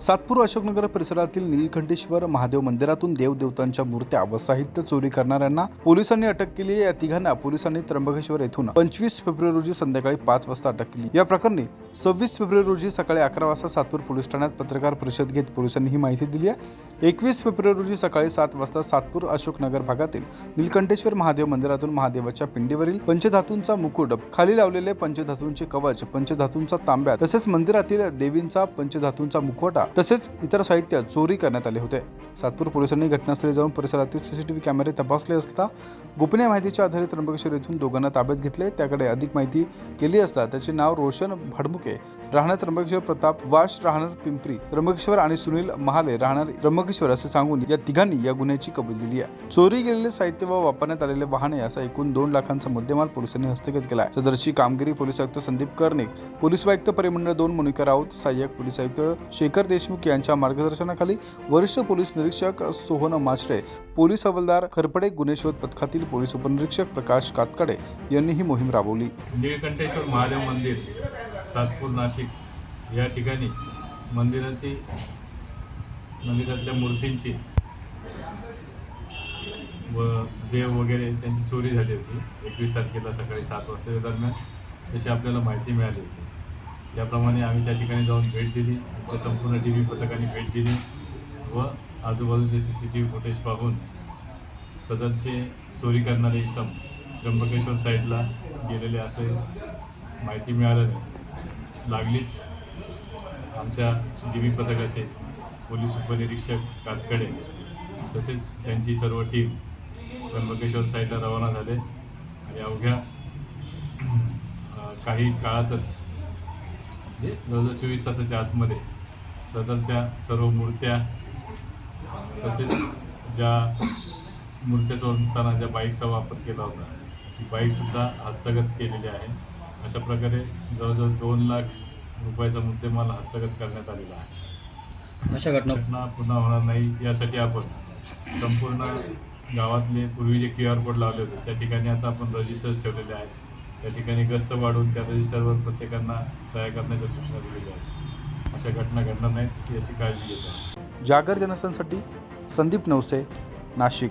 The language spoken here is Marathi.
सातपूर अशोकनगर परिसरातील नीलकंठेश्वर महादेव मंदिरातून देवदेवतांच्या मूर्त्या व साहित्य चोरी करणाऱ्यांना पोलिसांनी अटक केली या तिघांना पोलिसांनी त्र्यंबकेश्वर येथून पंचवीस फेब्रुवारी रोजी संध्याकाळी पाच वाजता अटक केली. या प्रकरणी सव्वीस फेब्रुवारी रोजी सकाळी अकरा वाजता सातपूर पोलीस ठाण्यात पत्रकार परिषद घेत पोलिसांनी ही माहिती दिली आहे. एकवीस फेब्रुवारी रोजी सकाळी सात वाजता सातपूर अशोकनगर भागातील नीलकंठेश्वर महादेव मंदिरातून महादेवाच्या पिंडीवरील पंचधातूंचा मुकुट खाली लावलेले पंचधातूंचे कवच पंचधातूंचा तांब्या तसेच मंदिरातील देवींचा पंचधातूंचा मुखवटा तसेच इतर साहित्य चोरी करण्यात आले होते. सातपूर पोलिसांनी घटनास्थळी जाऊन परिसरातील व्ही कॅमेरे तपासले असता गोपनीय माहितीच्या आधारे त्र्यंबकेश्वर येथून दोघांना ताब्यात घेतले. त्याकडे अधिक माहिती केली असता त्याचे नाव रोशन भाडमुके राहणार त्र्यंबकेश्वर प्रताप वाश राहणार पिंपरी त्र्यंबकेश्वर आणि सुनील महाले राहणार त्र्यंबकेश्वर असे सांगून या तिघांनी या गुन्ह्याची कबूल दिली आहे. चोरी गेलेले साहित्य व वापरण्यात आलेले वाहने असा एकूण दोन लाखांचा मुद्देमाल पोलिसांनी हस्तगत केला आहे. सदरची कामगिरी पोलीस आयुक्त संदीप कर्णिक पोलीस आयुक्त परिमंडळ दोन मोनिका राऊत सहाय्यक पोलीस आयुक्त शेखर देशमुख यांच्या मार्गदर्शनाखाली वरिष्ठ पोलीस निरीक्षक सोहन माचरे पोलीस हवालदार खरपडे गुन्हे शोध पथकातील पोलीस उपनिरीक्षक प्रकाश कातकडे यांनी ही मोहीम राबवली. निळकंठेश्वर महादेव मंदिर सातपूर नाशिक या ठिकाणी मंदिराची मंदिरातल्या मूर्तींची व देव वगैरे त्यांची चोरी झाली होती. एकवीस तारखेला सकाळी सात वाजता दरम्यान तशी आपल्याला माहिती मिळाली होती. त्याप्रमाणे आम्ही त्या ठिकाणी जाऊन भेट दिली. त्या संपूर्ण टी व्ही पथकाने भेट दिली व आजूबाजूचे C C T V footage पाहून सदरचे चोरी करणारे इसम त्र्यंबकेश्वर साईडला गेलेले असे माहिती मिळाल्याने लागलीच. आमच्या जीवी पथकाचे पोलीस उपनिरीक्षक कातकडे तसेच त्यांची सर्व टीम त्र्यंबकेश्वर साईडला रवाना झाले. आणि अवघ्या काही काळातच म्हणजे जवळजवळ चोवीस तासाच्या आतमध्ये सदरच्या सर्व मूर्त्या तसेच ज्या मूर्त्या चोरताना ज्या बाईकचा वापर केला होता ती बाईकसुद्धा हस्तगत केलेली आहे. अशा प्रकारे जवळजवळ दोन लाख रुपयाचा मुद्देमाल हस्तगत करण्यात आलेला आहे. अशा घटना घटना पुन्हा होणार नाही यासाठी आपण संपूर्ण गावातले पूर्वी जे क्यू आर कोड लावले होते त्या ठिकाणी आता आपण रजिस्टर्स ठेवलेले आहेत. त्या ठिकाणी गस्त वाढवून त्या रजिस्टरवर प्रत्येकांना सहाय्य करण्याच्या सूचना दिलेल्या आहेत. अशा घटना घडणार नाहीत याची काळजी घेतो जागर जनस्थानसाठी संदीप नवसे नाशिक.